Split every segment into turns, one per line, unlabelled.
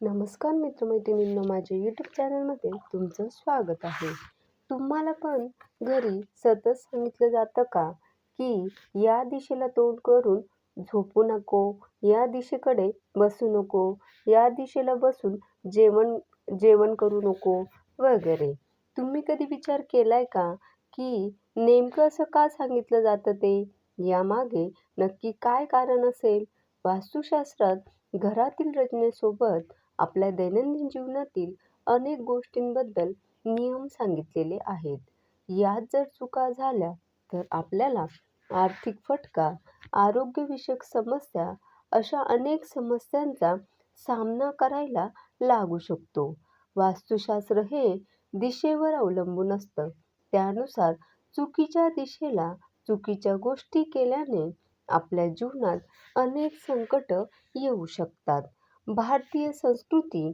नमस्कार मित्रमैत्रिणींनो माझ्या यूट्यूब चॅनलमध्ये तुमचं स्वागत आहे. तुम्हाला पण घरी सतत सांगितलं जातं का की या दिशेला तोंड करून झोपू नको या दिशेकडे बसू नको या दिशेला बसून जेवण जेवण करू नको वगैरे. तुम्ही कधी विचार केलाय का की नेमकं असं का सांगितलं जातं ते? यामागे नक्की काय कारण असेल? वास्तुशास्त्रात घरातील रचनेसोबत आपल्या दैनंदिन जीवनातील अनेक गोष्टींबद्दल नियम सांगितलेले आहेत. यात जर चुका झाल्या तर आपल्याला आर्थिक फटका आरोग्यविषयक समस्या अशा अनेक समस्यांचा सामना करायला लागू शकतो. वास्तुशास्त्र हे दिशेवर अवलंबून असतं. त्यानुसार चुकीच्या दिशेला चुकीच्या गोष्टी केल्याने आपल्या जीवनात अनेक संकट येऊ शकतात. भारतीय संस्कृती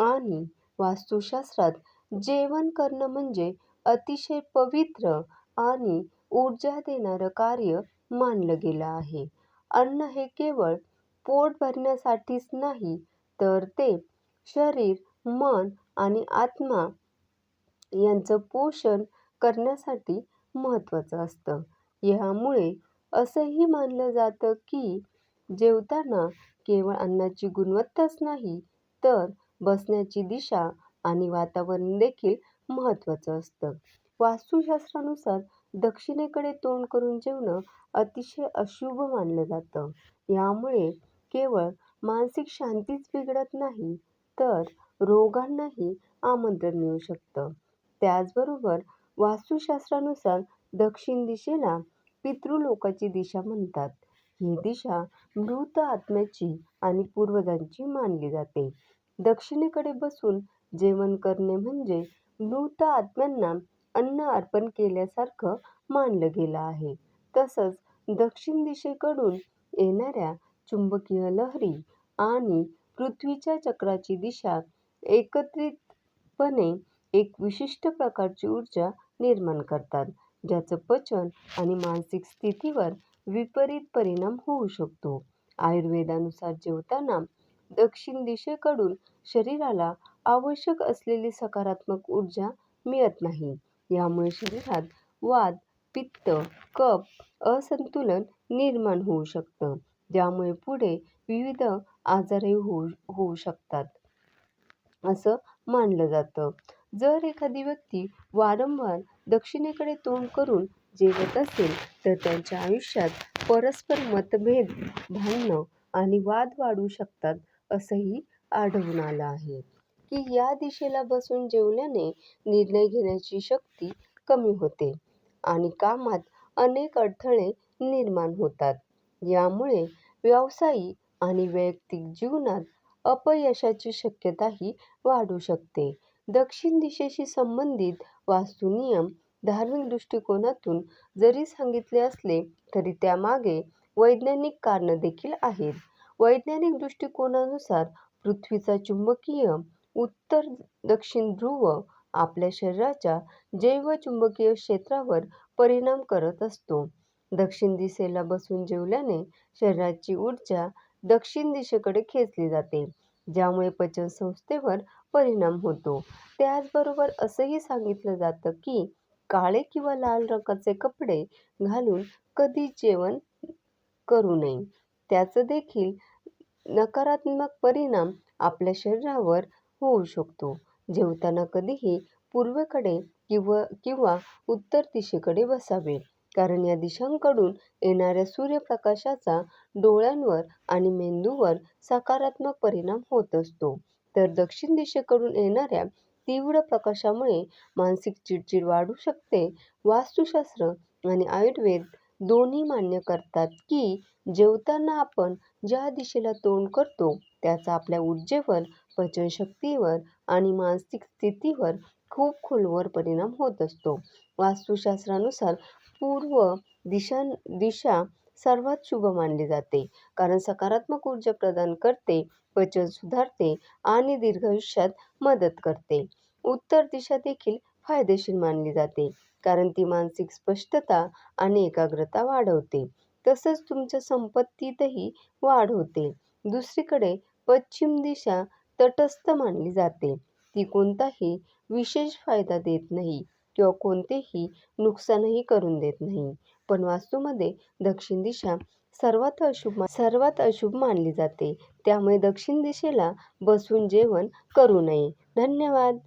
आणि वास्तुशास्त्रात जेवण करणं म्हणजे अतिशय पवित्र आणि ऊर्जा देणारं कार्य मानलं गेलं आहे. अन्न हे केवळ पोट भरण्यासाठीच नाही तर ते शरीर मन आणि आत्मा यांचं पोषण करण्यासाठी महत्त्वाचं असतं. ह्यामुळे असंही मानलं जातं की जेवताना केवळ अन्नाची गुणवत्ताच नाही तर बसण्याची दिशा आणि वातावरण देखील महत्त्वाचं असतं. वास्तुशास्त्रानुसार दक्षिणेकडे तोंड करून जेवणं अतिशय अशुभ मानलं जातं. यामुळे केवळ मानसिक शांतीच बिघडत नाही तर रोगांनाही आमंत्रण मिळू शकतं. त्याचबरोबर वास्तुशास्त्रानुसार दक्षिण दिशेला पितृलोकाची दिशा म्हणतात. ही दिशा मृत आत्म्याची आणि पूर्वजांची मानली जाते. दक्षिणेकडे बसून जेवण करणे म्हणजे मृत आत्म्यांना अन्न अर्पण केल्यासारखं मानलं गेलं आहे. तसंच दक्षिण दिशेकडून येणाऱ्या चुंबकीय लहरी आणि पृथ्वीच्या चक्राची दिशा एकत्रितपणे एक विशिष्ट प्रकारची ऊर्जा निर्माण करतात ज्याचं पचन आणि मानसिक स्थितीवर विपरीत परिणाम होऊ शकतो. आयुर्वेदानुसार जेवताना दक्षिण दिशेकडून शरीराला आवश्यक असलेली सकारात्मक ऊर्जा मिळत नाही. यामुळे शरीरात वात पित्त कफ असंतुलन निर्माण होऊ शकतं. ज्यामुळे पुढे विविध आजारही होऊ होऊ शकतात. असं मानलं जातं. जर एखादी व्यक्ती वारंवार दक्षिणेकडे तोंड करून जेवत असेल तर त्यांच्या आयुष्यात परस्पर मतभेद भांडणं आणि वाद वाढू शकतात असंही आढळून आलं आहे. की या दिशेला बसून जेवल्याने निर्णय घेण्याची शक्ती कमी होते आणि कामात अनेक अडथळे निर्माण होतात. यामुळे व्यावसायिक आणि वैयक्तिक जीवनात अपयशाची शक्यताही वाढू शकते. दक्षिण दिशेशी संबंधित वास्तुनियम धार्मिक दृष्टिकोनातून जरी सांगितले असले तरी त्यामागे वैज्ञानिक कारणं देखील आहेत. वैज्ञानिक दृष्टिकोनानुसार पृथ्वीचा चुंबकीय उत्तर दक्षिण ध्रुव आपल्या शरीराच्या जैवचुंबकीय क्षेत्रावर परिणाम करत असतो. दक्षिण दिशेला बसून जेवल्याने शरीराची ऊर्जा दक्षिण दिशेकडे खेचली जाते ज्यामुळे पचनसंस्थेवर परिणाम होतो. त्याचबरोबर असंही सांगितलं जातं की काळे किंवा लाल रंगाचे कपडे घालून कधी जेवण करू नये. त्याचं देखील नकारात्मक परिणाम आपल्या शरीरावर होऊ शकतो. जेवताना कधीही पूर्वेकडे किंवा किंवा उत्तर दिशेकडे बसावे कारण या दिशांकडून येणाऱ्या सूर्यप्रकाशाचा डोळ्यांवर आणि मेंदूवर सकारात्मक परिणाम होत असतो. तर दक्षिण दिशेकडून येणाऱ्या तीव्र प्रकाशामुळे मानसिक चिडचिड वाढू शकते. वास्तुशास्त्र आणि आयुर्वेद दोन्ही मान्य करतात की जेवताना आपण ज्या दिशेला तोंड करतो त्याचा आपल्या ऊर्जेवर पचनशक्तीवर आणि मानसिक स्थितीवर खूप खोलवर परिणाम होत असतो. वास्तुशास्त्रानुसार पूर्व दिशा दिशा सर्वात शुभ मानली जाते. कारण सकारात्मक ऊर्जा प्रदान करते पचन सुधारते आणि दीर्घायुष्यात मदत करते. उत्तर दिशा देखील फायदेशीर मानली जाते. कारण ती मानसिक स्पष्टता आणि एकाग्रता वाढवते. तसंच तुमच्या संपत्तीतही वाढ होते. दुसरीकडे पश्चिम दिशा तटस्थ मानली जाते. ती कोणताही विशेष फायदा देत नाही किंवा कोणतेही नुकसानही करून देत नाही. पण वास्तूमध्ये दक्षिण दिशा सर्वात अशुभ सर्वात अशुभ मानली जाते. त्यामुळे दक्षिण दिशेला बसून जेवण करू नये. धन्यवाद.